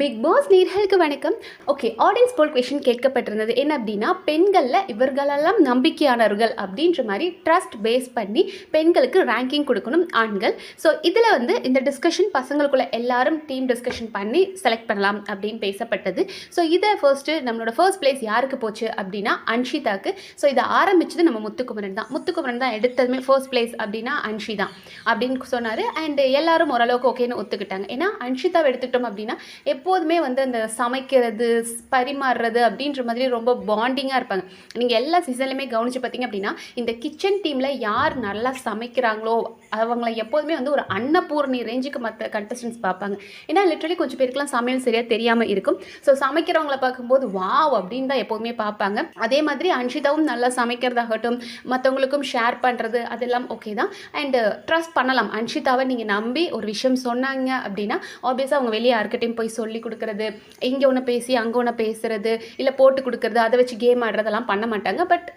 Big Boss நேர்களுக்கு வணக்கம். Okay audience poll question கேட்கப்பட்டிருந்தது. என்ன அப்படின்னா பெண்களில் இவர்களெல்லாம் நம்பிக்கையானவர்கள் அப்படின்ற மாதிரி ட்ரஸ்ட் பேஸ் பண்ணி பெண்களுக்கு ரேங்கிங் கொடுக்கணும் ஆண்கள். ஸோ இதில் வந்து இந்த டிஸ்கஷன் பசங்களுக்குள்ள எல்லாரும் டீம் டிஸ்கஷன் பண்ணி செலக்ட் பண்ணலாம் அப்படின்னு பேசப்பட்டது. ஸோ இதை ஃபர்ஸ்ட்டு நம்மளோட ஃபர்ஸ்ட் பிளேஸ் யாருக்கு போச்சு அப்படின்னா அன்ஷிதாக்கு. ஸோ இதை ஆரம்பிச்சது நம்ம முத்துக்குமரன் தான். முத்துக்குமரன் தான் எடுத்ததுமே ஃபர்ஸ்ட் பிளேஸ் அப்படின்னா அன்ஷி தான் அப்படின்னு சொன்னார். அண்ட் எல்லாரும் ஓரளவுக்கு ஓகேன்னு ஒத்துக்கிட்டாங்க. ஏன்னா அன்ஷிதாவை எடுத்துக்கிட்டோம் அப்படின்னா எப்போதுமே வந்து அந்த சமைக்கிறது பரிமாறுறது அப்படின்ற மாதிரி ரொம்ப பாண்டிங்காக இருப்பாங்க. நீங்கள் எல்லா சீசன்லையுமே கவனிச்சு பார்த்தீங்க அப்படின்னா இந்த கிச்சன் டீமில் யார் நல்லா சமைக்கிறாங்களோ அவங்கள எப்போதுமே வந்து ஒரு அன்னபூர்ணி ரேஞ்சுக்கு மற்ற கண்டஸ்டன்ஸ் பார்ப்பாங்க. ஏன்னா லிட்ரலி கொஞ்சம் பேருக்குலாம் சமையல் சரியாக தெரியாமல் இருக்கும். ஸோ சமைக்கிறவங்கள பார்க்கும்போது வாவ்! அப்படின்னு தான் எப்போதுமே பார்ப்பாங்க. அதே மாதிரி அன்ஷிதாவும் நல்லா சமைக்கிறதாகட்டும் மற்றவங்களுக்கும் ஷேர் பண்ணுறது அதெல்லாம் ஓகே தான். அண்டு ட்ரஸ்ட் uh, பண்ணலாம். அன்ஷிதாவை நீங்கள் நம்பி ஒரு விஷயம் சொன்னாங்க அப்படின்னா ஆப்வியஸாக அவங்க வெளியே யார்கிட்டையும் போய் சொல்லி கொடுக்கறது. இங்கே ஒன்று பேசி அங்கே ஒன்று பேசுறது இல்லை போட்டு கொடுக்கறது அதை வச்சு கேம் ஆடுறதெல்லாம் பண்ண மாட்டாங்க. பட்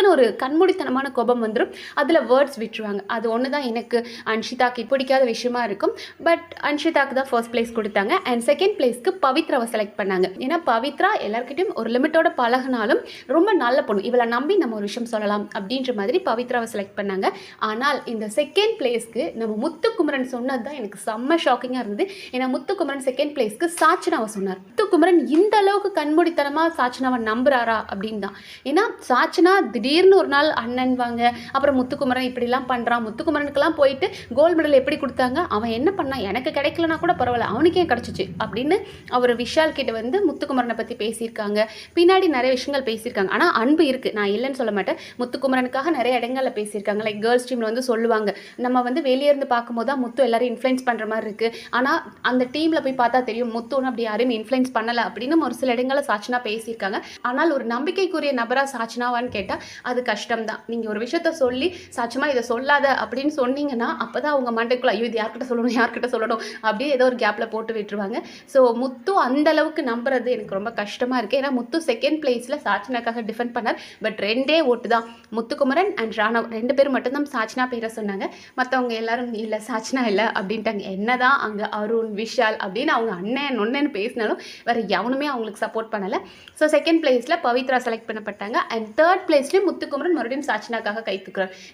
டக்குன்னு ஒரு கண்மூடித்தனமான கோபம் வந்துடும் அதில் வேர்ட்ஸ் விட்டுருவாங்க. அது ஒன்று தான் எனக்கு அன்ஷிதாக்கு பிடிக்காத விஷயமா இருக்கும். பட் அன்ஷிதாக்கு தான் ஃபர்ஸ்ட் பிளேஸ் கொடுத்தாங்க. அண்ட் செகண்ட் பிளேஸ்க்கு பவித்ராவை செலக்ட் பண்ணாங்க. ஏன்னா பவித்ரா எல்லாருக்கிட்டையும் ஒரு லிமிட்டோட பழகினாலும் ரொம்ப நல்ல பொண்ணு. இவளை நம்பி நம்ம ஒரு விஷயம் சொல்லலாம் அப்படின்ற மாதிரி பவித்ராவை செலக்ட் பண்ணாங்க. ஆனால் இந்த செகண்ட் பிளேஸ்க்கு நம்ம முத்துக்குமரன் சொன்னது தான் எனக்கு செம்ம ஷாக்கிங்காக இருந்தது. ஏன்னா முத்துக்குமரன் செகண்ட் பிளேஸ்க்கு சாச்சனாவை சொன்னார். முத்துக்குமரன் இந்த அளவுக்கு கண்மூடித்தனமாக சாச்சனாவை நம்புறாரா அப்படின்னு தான் ஏன்னா சாச்சனா திடீர்னு ஒரு நாள் அண்ணன் வாங்க அப்புறம் முத்துக்குமரன் இப்படிலாம் பண்ணுறான் முத்துக்குமரனுக்கெல்லாம் போயிட்டு கோல்டு மெடல் எப்படி கொடுத்தாங்க? அவன் என்ன பண்ணான் எனக்கு கிடைக்கலனா கூட பரவாயில்ல அவனுக்கே கிடச்சிச்சு அப்படின்னு அவர் விஷால் கிட்ட வந்து முத்துக்குமரனை பற்றி பேசியிருக்காங்க. பின்னாடி நிறைய விஷயங்கள் பேசியிருக்காங்க. ஆனால் அன்பு இருக்குது நான் இல்லைன்னு சொல்ல மாட்டேன். முத்துக்குமரனுக்காக நிறைய இடங்களில் பேசியிருக்காங்க. லைக் கேர்ள்ஸ் டீமில் வந்து சொல்லுவாங்க. நம்ம வந்து வெளியே இருந்து பார்க்கும்போது தான் முத்து எல்லாரும் இன்ஃப்ளூயன்ஸ் பண்ணுற மாதிரி இருக்குது ஆனால் அந்த டீமில் போய் பார்த்தா தெரியும் முத்து ஒன்று அப்படி யாரையும் இன்ஃப்ளூயன்ஸ் பண்ணலை அப்படின்னு ஒரு சில இடங்களில் சாட்சினா பேசியிருக்காங்க. ஆனால் ஒரு நம்பிக்கைக்குரிய நபராக சாட்சினாவான்னு கேட்டால் அது கஷ்டம் தான் நீங்கள் ஒரு விஷயத்த சொல்லி சாச்சமா இதை சொல்லாத அப்படின்னு சொன்னீங்கன்னா அப்போ தான் அவங்க மண்டைக்குள்ள ஐயோ இது யார்கிட்ட சொல்லணும் யார்கிட்ட சொல்லணும் அப்படியே ஏதோ ஒரு கேப்பில் போட்டு விட்டுருவாங்க. ஸோ முத்து அந்த அளவுக்கு நம்புறது எனக்கு ரொம்ப கஷ்டமாக இருக்குது ஏன்னா முத்து செகண்ட் பிளேஸில் சாச்சனாக்காக டிஃபெண்ட் பண்ணார். பட் ரெண்டே ஓட்டு தான் முத்துக்குமரன் அண்ட் ராணவ் ரெண்டு பேரும் மட்டும்தான் சாச்சனா பேரை சொன்னாங்க. மற்றவங்க எல்லாரும் இல்லை சாச்சனா இல்லை அப்படின்ட்டாங்க. என்னதான் அங்கே அருண் விஷால் அப்படின்னு அவங்க அண்ணன் நொண்ணன்னு பேசினாலும் வேறு எவனுமே அவங்களுக்கு சப்போர்ட் பண்ணலை. ஸோ செகண்ட் பிளேஸில் பவித்ரா செலக்ட் பண்ணப்பட்டாங்க. அண்ட் தேர்ட் பிளேஸ்லேயும் முத்துக்குமரன் மறுபடியும் சாச்சினாக்காக கை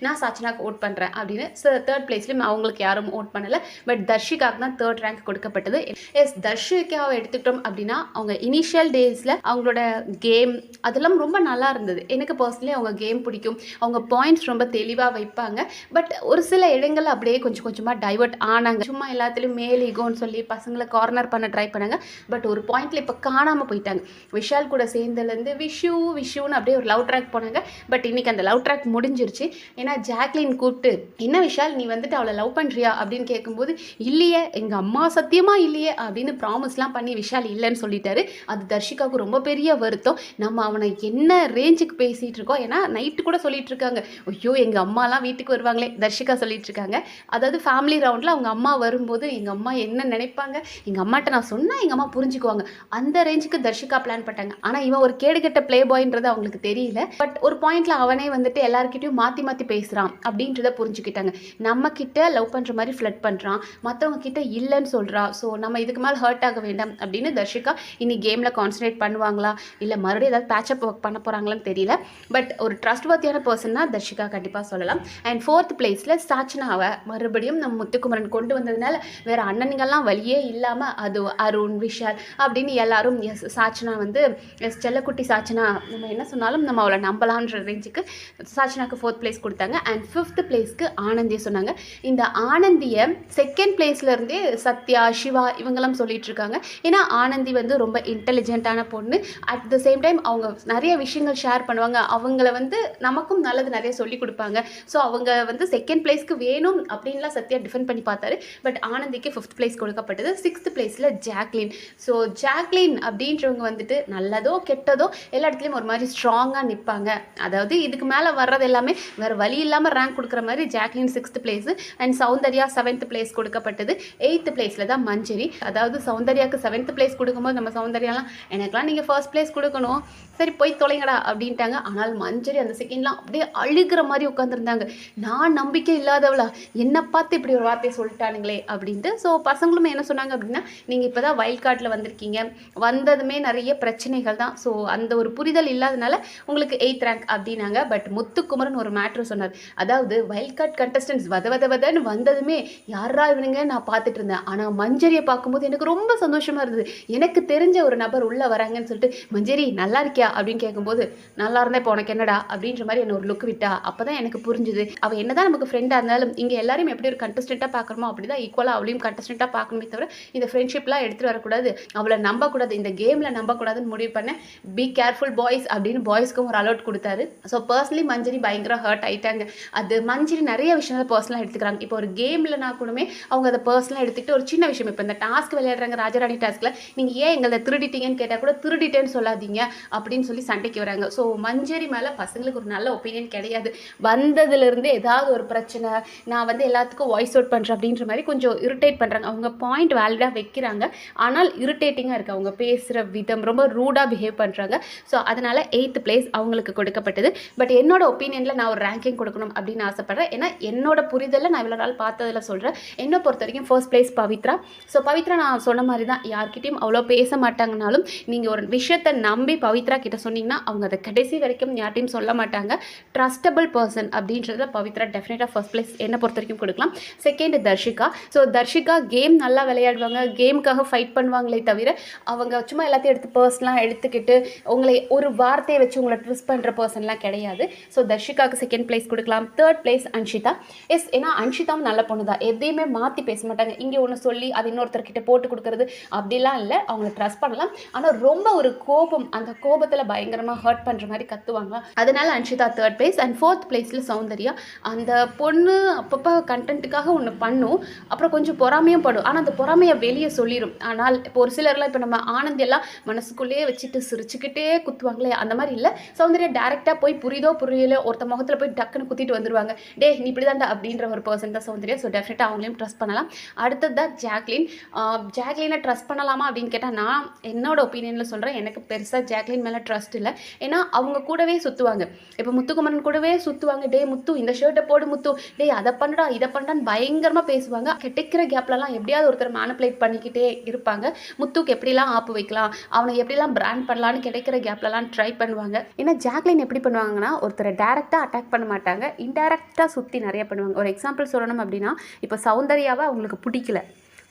நான் சாச்சினாக்கு ஓட் பண்ணுறேன் அப்படின்னு தேர்ட் பிளேஸ்லையும் அவங்களுக்கு யாரும் ஓட் பண்ணலை. பட் தர்ஷிகாக்கு தான் தேர்ட் ரேங்க் கொடுக்கப்பட்டது. எஸ் தர்ஷிகாவை எடுத்துக்கிட்டோம் அப்படின்னா அவங்க இனிஷியல் டேஸில் அவங்களோட கேம் அதெல்லாம் ரொம்ப நல்லா இருந்தது. எனக்கு பர்சனலி அவங்க கேம் பிடிக்கும். அவங்க பாயிண்ட்ஸ் ரொம்ப தெளிவாக வைப்பாங்க. பட் ஒரு சில இடங்கள் அப்படியே கொஞ்சம் கொஞ்சமாக டைவர்ட் ஆனாங்க. சும்மா எல்லாத்துலேயும் மேலிகோன்னு சொல்லி பசங்களை கார்னர் பண்ண ட்ரை பண்ணாங்க. பட் ஒரு பாயிண்ட்ல இப்போ காணாமல் போயிட்டாங்க. விஷால் கூட சேர்ந்ததுலேருந்து விஷு விஷுன்னு அப்படியே ஒரு லவ் ட்ராக் போனாங்க. பட் இன்னைக்கு அந்த லவ் ட்ராக் முடிஞ்சிருச்சு. ஏன்னா ஜாக்லின் கூப்பிட்டு என்ன விஷால் நீ வந்துட்டு அவளை லவ் பண்ணுறியா அப்படின்னு கேட்கும்போது இல்லையே எங்கள் அம்மா சத்தியமாக இல்லையே அப்படின்னு ப்ராமிஸ்லாம் பண்ணி விஷால் இல்லைன்னு சொல்லிட்டாரு. அது தர்ஷிகாவுக்கு ரொம்ப பெரிய வருத்தம். நம்ம அவனை என்ன ரேஞ்சுக்கு பேசிகிட்டு இருக்கோம்? ஏன்னா நைட்டு கூட சொல்லிட்டு இருக்காங்க. ஐயோ எங்கள் அம்மாலாம் வீட்டுக்கு வருவாங்களே தர்ஷிகா சொல்லிட்டு இருக்காங்க. அதாவது ஃபேமிலி ரவுண்டில் அவங்க அம்மா வரும்போது எங்கள் அம்மா என்ன நினைப்பாங்க? எங்கள் அம்மாட்ட நான் சொன்னால் எங்கள் அம்மா புரிஞ்சுக்குவாங்க. அந்த ரேஞ்சுக்கு தர்ஷிகா பிளான் பண்ணாங்க ஆனால் இவன் ஒரு கேடுகெட்ட ப்ளே பாய்ன்றது அவங்களுக்கு தெரியல. பட் ஒரு பாயிண்ட்ல அவனே வந்துட்டு எல்லாருக்கிட்டையும் மாற்றி மாற்றி பேசுகிறான் அப்படின்றத புரிஞ்சுக்கிட்டாங்க. நம்ம கிட்ட லவ் பண்ணுற மாதிரி ஃப்ளட் பண்ணுறான் மற்றவங்க கிட்ட இல்லைன்னு சொல்கிறா ஸோ நம்ம இதுக்கு மேலே ஹர்ட் ஆக வேண்டாம் அப்படின்னு தர்ஷிகா இனி கேமில் கான்சன்ட்ரேட் பண்ணுவாங்களா? இல்லை மறுபடியும் ஏதாவது பேச்சப் ஒர்க் பண்ண போகிறாங்களான்னு தெரியல. பட் ஒரு ட்ரஸ்ட் வர்த்தியான பர்சன்னா தர்ஷிகா கண்டிப்பாக சொல்லலாம். அண்ட் ஃபோர்த் பிளேஸில் சாச்சனாவை மறுபடியும் நம்ம முத்துக்குமரன் கொண்டு வந்ததுனால வேற அண்ணனுங்கள்லாம் வழியே இல்லாமல் அது அருண் விஷால் அப்படின்னு எல்லாரும் எஸ் சாச்சனா வந்து எஸ் செல்லக்குட்டி சாச்சனா நம்ம என்ன சொன்னாலும் நம்ம அவளை நம்பலான்ற ரேஞ்சுக்கு சாச்சனாக்கு ஃபோர்த் பிளேஸ் கொடுத்தாங்க. அண்ட் ஃபிஃப்த் பிளேஸ்க்கு ஆனந்தியை சொன்னாங்க. இந்த ஆனந்தியை செகண்ட் பிளேஸ்லேருந்தே சத்யா சிவா இவங்கெல்லாம் சொல்லிட்டு இருக்காங்க ஏன்னா ஆனந்தி வந்து ரொம்ப இன்டெலிஜென்ட்டான பொண்ணு. அட் த சேம் டைம் அவங்க நிறைய விஷயங்கள் ஷேர் பண்ணுவாங்க. அவங்கள வந்து நமக்கும் நல்லது நிறைய சொல்லி கொடுப்பாங்க. ஸோ அவங்க வந்து செகண்ட் பிளேஸ்க்கு வேணும் அப்படின்லாம் சத்யா டிஃபெண்ட் பண்ணி பார்த்தாரு. பட் ஆனந்திக்கு ஃபிஃப்த் பிளேஸ் கொடுக்கப்பட்டது. சிக்ஸ்த் பிளேஸில் ஜாக்லின். ஸோ ஜாக்லின் அப்படின்றவங்க வந்துட்டு நல்லதோ கெட்டதோ எல்லா இடத்துலையும் ஒரு மாதிரி ஸ்ட்ராங்காக நிற்பாங்க அதாவது இதுக்கு மேலே வர்றது எல்லாமே வேறு வழி இல்லாமல் ரேங்க் கொடுக்குற மாதிரி Jacquline sixth place and Soundarya seventh place கொடுக்கப்பட்டது. எயித்து பிளேஸில் தான் மஞ்சரி. அதாவது சௌந்தர்யாவுக்கு செவன்த் பிளேஸ் கொடுக்கும்போது நம்ம சௌந்தர்யாலாம் எனக்கெலாம் நீங்கள் ஃபர்ஸ்ட் பிளேஸ் கொடுக்கணும். சரி போய் தொலைங்கடா அப்படின்ட்டாங்க. ஆனால் மஞ்சரி அந்த செகண்ட்லாம் அப்படியே அழுகிற மாதிரி உட்காந்துருந்தாங்க நான் நம்பிக்கை இல்லாதவளா என்னை பார்த்து இப்படி ஒரு வார்த்தையை சொல்லிட்டானுங்களே அப்படின்ட்டு. ஸோ பசங்களுமே என்ன சொன்னாங்க அப்படின்னா நீங்கள் இப்போ தான் வயல் காட்டில் வந்திருக்கீங்க. வந்ததுமே நிறைய பிரச்சனைகள் தான். ஸோ அந்த ஒரு புரிதல் இல்லாதனால உங்களுக்கு எயித் ரேங்க் அப்படின்னாங்க. பட் முத்துக்குமரன் ஒரு மேட்ரு சொன்னார். அதாவது வைல்ட் கார்ட் கண்டஸ்டன்ஸ் வத வத வதன்னு வந்ததுமே யாரா இவனுங்க? நான் பார்த்துட்டு இருந்தேன். ஆனால் மஞ்சரியை பார்க்கும்போது எனக்கு ரொம்ப சந்தோஷமாக இருந்தது. எனக்கு தெரிஞ்ச ஒரு நபர் உள்ளே வராங்கன்னு சொல்லிட்டு மஞ்சரி நல்லா இருக்கியா? அப்படின்னு கேட்கும்போது நல்லா இருந்தா இப்போ உனக்கு என்னடா? அப்படின்ற மாதிரி என்ன ஒரு லுக் விட்டா அப்போ தான் எனக்கு புரிஞ்சுது. அவள் என்னதான் நமக்கு ஃப்ரெண்டாக இருந்தாலும் இங்கே எல்லாரும் எப்படி ஒரு கண்டஸ்டண்ட்டாக பார்க்குறோமோ அப்படி தான் ஈக்குவலாக அவளையும் கண்டஸ்டண்ட்டாக பார்க்கணுமே தவிர இந்த ஃப்ரெண்ட்ஷிப்லாம் எடுத்துகிட்டு வரக்கூடாது. அவளை நம்பக்கூடாது. இந்த கேமில் நம்பக்கூடாதுன்னு முடிவு பண்ணேன். பி கேர்ஃபுல் பாய்ஸ் அப்படின்னு பாய்ஸ்க்கும் ஒரு அலர்ட் கொடுத்தாரு. ஸோ பர்சனலி மஞ்சரி பயங்கர ஹர்ட் ஆகிட்டாங்க அது மஞ்சரி நிறைய விஷயங்களை பர்சனலாக எடுத்துக்கிறாங்க. இப்போ ஒரு கேம்லனா கூடமே அவங்க அதை பர்சனலாக எடுத்துக்கிட்டு ஒரு சின்ன விஷயம். இப்போ இந்த டாஸ்க் விளையாடுறாங்க ராஜராணி டாஸ்க்கில் நீங்கள் ஏன் எங்களை திருடிட்டீங்கன்னு கேட்டால் கூட திருடிட்டேன்னு சொல்லாதீங்க அப்படின்னு சொல்லி சண்டைக்கு வராங்க. ஸோ மஞ்சரி மேலே பசங்களுக்கு ஒரு நல்ல ஒப்பீனியன் கிடையாது. வந்ததுலேருந்து ஏதாவது ஒரு பிரச்சனை நான் வந்து எல்லாத்துக்கும் வாய்ஸ் அவுட் பண்ணுறேன் அப்படின்ற மாதிரி கொஞ்சம் இரிட்டேட் பண்ணுறாங்க அவங்க பாயிண்ட் வேலிடாக வைக்கிறாங்க. ஆனால் இரிட்டேட்டிங்காக இருக்குது அவங்க பேசுகிற விதம் ரொம்ப ரூடாக பிஹேவ் பண்ணுறாங்க ஸோ அதனால் எயித்து பிளேஸ் அவங்களுக்கு கொடுக்கப்பட்டது பட் என்னோட ஒப்பீனியனில் நான் ஒரு ரேங்கிங் கொடுக்கணும் அப்படின்னு ஆசைப்பட்றேன். ஏன்னா என்னோட புரிதலில் நான் இவ்வளோ நாள் பார்த்ததில் சொல்கிறேன் என்னை பொறுத்த வரைக்கும் first place Pavithra. So Pavithra நான் சொன்ன மாதிரி தான் யார்கிட்டையும் அவ்வளோ பேச மாட்டாங்கனாலும் நீங்கள் ஒரு விஷயத்தை நம்பி பவித்ரா கிட்ட சொன்னீங்கன்னா அவங்க அதை கடைசி வரைக்கும் யார்ட்டையும் சொல்ல மாட்டாங்க. ட்ரஸ்டபிள் பர்சன் அப்படின்றத பவித்ரா டெஃபினட்டாக ஃபர்ஸ்ட் பிளேஸ் என்னை பொறுத்த வரைக்கும் கொடுக்கலாம். Second Dharshika. So Dharshika game நல்லா விளையாடுவாங்க. கேமுக்காக ஃபைட் பண்ணுவாங்களே தவிர அவங்க சும்மா எல்லாத்தையும் எடுத்து பர்சனலாக எடுத்துக்கிட்டு உங்களை ஒரு வார்த்தையை வச்சு உங்களை ட்விஸ்ட் பண்ணுற பர்சன் பர்சன்லாம் கிடையாது. ஸோ தர்ஷிகாவுக்கு செகண்ட் பிளேஸ் கொடுக்கலாம். Third place Anshitha. எஸ் ஏன்னா அன்ஷிதாவும் நல்ல பொண்ணு தான் எதையுமே மாற்றி பேச மாட்டாங்க. இங்கே ஒன்று சொல்லி அது இன்னொருத்தர்கிட்ட போட்டு கொடுக்கறது அப்படிலாம் இல்லை. அவங்கள ட்ரஸ்ட் பண்ணலாம். ஆனால் ரொம்ப ஒரு கோபம். அந்த கோபத்தில் பயங்கரமாக ஹர்ட் பண்ணுற மாதிரி கத்துவாங்க. அதனால Anshitha third place and fourth பிளேஸில் சௌந்தர்யா. அந்த பொண்ணு அப்பப்போ கண்டென்ட்டுக்காக ஒன்று பண்ணும். அப்புறம் கொஞ்சம் பொறாமையும் படும். ஆனால் அந்த பொறாமையை வெளியே சொல்லிடும் ஆனால் இப்போ ஒரு சிலர்லாம் இப்போ நம்ம ஆனந்தி எல்லாம் மனசுக்குள்ளேயே வச்சுட்டு சிரிச்சுக்கிட்டே குத்துவாங்களே அந்த மாதிரி இல்லை. சௌந்தர்யா கரெக்டாக போய் புரியுதோ புரியல ஒருத்த முகத்தில் போய் டக்குன்னு குத்திட்டு வந்துடுவாங்க டே நீ இப்படி தான்டா அப்படின்ற ஒரு பர்சன் தான் சௌந்தர்யா. ஸோ டெஃபினட்டாக அவங்களையும் ட்ரஸ்ட் பண்ணலாம். அடுத்தது தான் ஜாக்லின். ஜாக்லினை ட்ரஸ்ட் பண்ணலாமா அப்படின்னு கேட்டால் நான் என்னோட ஒப்பீனியனில் சொல்கிறேன் எனக்கு பெருசாக ஜாக்லின் மேலே ட்ரஸ்ட் இல்லை. ஏன்னா அவங்க கூடவே சுற்றுவாங்க இப்போ முத்துக்குமரன் கூடவே சுற்றுவாங்க டே முத்து இந்த ஷர்ட்டை போடு முத்து. டே அதை பண்ணுடா இதை பண்ணுறான்னு பயங்கரமாக பேசுவாங்க. கிடைக்கிற கேப்லலாம் எப்படியாவது ஒருத்தர் மேனிப்புலேட் பண்ணிக்கிட்டே இருப்பாங்க. முத்துக்கு எப்படிலாம் ஆப்பு வைக்கலாம்? அவனை எப்படிலாம் பிராண்ட் பண்ணலான்னு கிடைக்கிற கேப்லலாம் ட்ரை பண்ணுவாங்க. ஏன்னா ஜாக்லின் எப்படி எப்படி பண்ணுவாங்கன்னா ஒருத்தரை டேரெக்டாக அட்டாக் பண்ண மாட்டாங்க. இன்டேரக்டாக சுற்றி நிறைய பண்ணுவாங்க. ஒரு எக்ஸாம்பிள் சொல்லணும் அப்படின்னா இப்போ சௌந்தர்யாவை அவங்களுக்கு பிடிக்கல.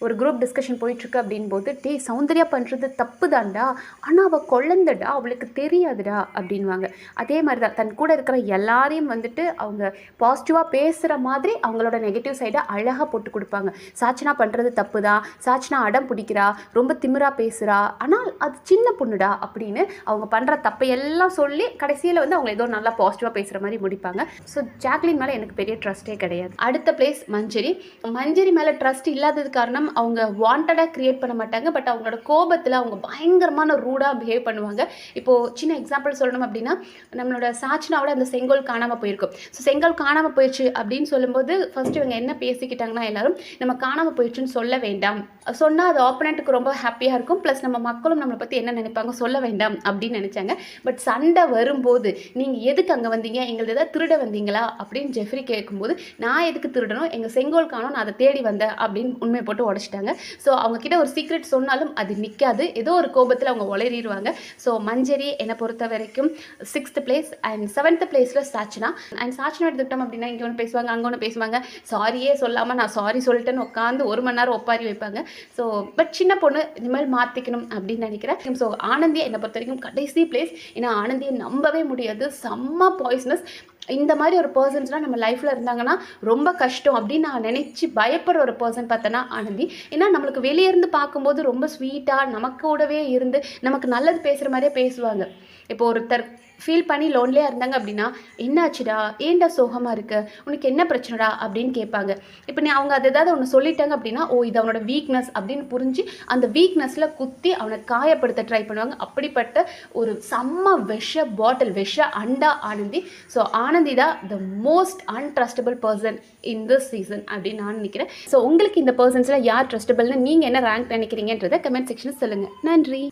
ஒரு குரூப் டிஸ்கஷன் போயிட்டுருக்கு அப்படின் போது டே சௌந்தர்யா பண்ணுறது தப்பு தான்டா ஆனால் அவள் குழந்தடா அவளுக்கு தெரியாதுடா. அப்படின்வாங்க அதே மாதிரி தான் தன் கூட இருக்கிற எல்லாரையும் வந்துட்டு அவங்க பாசிட்டிவாக பேசுகிற மாதிரி அவங்களோட நெகட்டிவ் சைடை அழகாக போட்டு கொடுப்பாங்க. சாச்சனா பண்ணுறது தப்பு தான் சாச்சனா அடம் பிடிக்கிறா? ரொம்ப திமிராக பேசுகிறா ஆனால் அது சின்ன பொண்ணுடா அப்படின்னு அவங்க பண்ணுற தப்பை எல்லாம் சொல்லி கடைசியில் வந்து அவங்க ஏதோ நல்லா பாசிட்டிவாக பேசுகிற மாதிரி முடிப்பாங்க. ஸோ ஜாக்லின் மேலே எனக்கு பெரிய ட்ரஸ்ட்டே கிடையாது. அடுத்த பிளேஸ் மஞ்சரி. மஞ்சரி மேலே ட்ரஸ்ட் இல்லாதது காரணம் அவங்க வாண்டடாக க்ரியேட் பண்ண மாட்டாங்க. பட் அவங்களோட கோபத்தில் அவங்க பயங்கரமான ரூடாக பிஹேவ் பண்ணுவாங்க. இப்போது சின்ன எக்ஸாம்பிள் சொல்லணும் அப்படின்னா நம்மளோட சாச்சனாவோட அந்த செங்கோல் காணாமல் போயிருக்கும். ஸோ செங்கோல் காணாமல் போயிடுச்சு அப்படின்னு சொல்லும்போது ஃபஸ்ட்டு இவங்க என்ன பேசிக்கிட்டாங்கன்னா எல்லாரும் நம்ம காணாமல் போயிடுச்சுன்னு சொல்ல வேண்டாம். சொன்னால் அது ஆப்போனண்ட்டுக்கு ரொம்ப ஹாப்பியாக இருக்கும். ப்ளஸ் நம்ம மக்களும் நம்மளை பற்றி என்ன நினைப்பாங்க? சொல்ல வேண்டாம். அப்படின்னு நினச்சாங்க. பட் சண்டை வரும்போது நீங்கள் எதுக்கு அங்கே வந்தீங்க? எங்களுக்கு ஏதாவது திருட வந்தீங்களா? அப்படின்னு ஜெஃப்ரி கேட்கும்போது நான் எதுக்கு திருடணும்? எங்கள் செங்கோல் காணும். நான் அதை தேடி வந்தேன். அப்படின்னு உண்மை போட்டு உடச்சிட்டாங்க. ஸோ அவங்கக்கிட்ட ஒரு சீக்ரெட் சொன்னாலும் அது நிற்காது ஏதோ ஒரு கோபத்தில் அவங்க உளறிடுவாங்க ஸோ மஞ்சரி என்னை பொறுத்த வரைக்கும் சிக்ஸ்த் பிளேஸ் அண்ட் செவன்த் பிளேஸில் சாச்சனா. அண்ட் சாச்சனா எடுத்துக்கிட்டோம் அப்படின்னா இங்கே ஒன்று பேசுவாங்க அங்கே ஒன்று பேசுவாங்க. சாரியே சொல்லாமல் நான் சாரி சொல்லிட்டேன்னு உட்காந்து ஒரு மணி நேரம் ஒப்பாரி வைப்பாங்க. ஸோ பட் சின்ன பொண்ணு இனிமேல் மாற்றிக்கணும் அப்படின்னு நினைக்கிறேன். ஸோ ஆனந்தியை என்னை பொறுத்த வரைக்கும் கடைசி பிளேஸ் ஏன்னா ஆனந்தியை நம்பவே முடியாது. செம்ம பாய்ஸ்னஸ் இந்த மாதிரி ஒரு பர்சன்ஸ்லாம் நம்ம லைஃப்பில் இருந்தாங்கன்னா ரொம்ப கஷ்டம் அப்படின்னு நான் நினச்சி பயப்படுற ஒரு பர்சன் பார்த்தேன்னா ஆனந்தி. ஏன்னா நம்மளுக்கு வெளியே இருந்து பார்க்கும்போது ரொம்ப ஸ்வீட்டாக நமக்கு கூடவே இருந்து நமக்கு நல்லது பேசுகிற மாதிரியே பேசுவாங்க. இப்போ ஒருத்தர் ஃபீல் பண்ணி லோன்லேயே இருந்தாங்க அப்படின்னா என்னாச்சுடா? ஏன்டா சோகமாக இருக்கு? உனக்கு என்ன பிரச்சனைடா? அப்படின்னு கேட்பாங்க. இப்போ நீ அவங்க அது ஏதாவது ஒன்று சொல்லிட்டாங்க அப்படின்னா ஓ இது அவனோட வீக்னஸ் அப்படின்னு புரிஞ்சு அந்த வீக்னஸில் குத்தி அவனை காயப்படுத்த ட்ரை பண்ணுவாங்க. அப்படிப்பட்ட ஒரு செம்ம விஷ பாட்டில் விஷ அண்டா ஆனந்தி. ஸோ ஆனந்தி தான் the most understandable person in this season அப்படின்னு நான் நினைக்கிறேன். ஸோ உங்களுக்கு இந்த பர்சன்ஸில் யார் ட்ரஸ்டபிள்னு நீங்கள் என்ன ரேங்க் நினைக்கிறீங்கன்றதை கமெண்ட் செக்ஷனில் சொல்லுங்கள் நன்றி.